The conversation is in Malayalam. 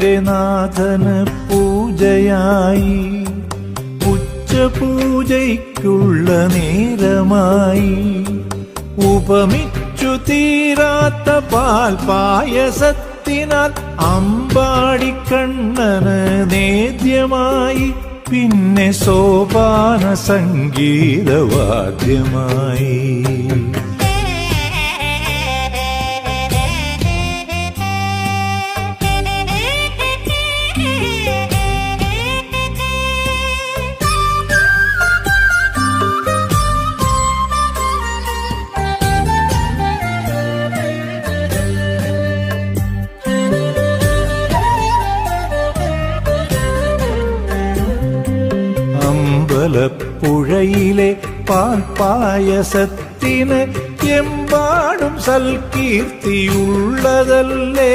എന്റെ നാഥന് പൂജയായി. ഉച്ചപൂജയ്ക്കുള്ള നേരമായി. ഉപമിച്ചു തീരാത്ത പാൽ പായസത്തിനാൽ അമ്പാടിക്കണ്ണന് നേദ്യമായി. പിന്നെ സോപാന സംഗീതവാദ്യമായി பவல புழையிலே பால் பாயசத்தின எம்பாடும் சல்கீர்த்தியுள்ளதல்லே.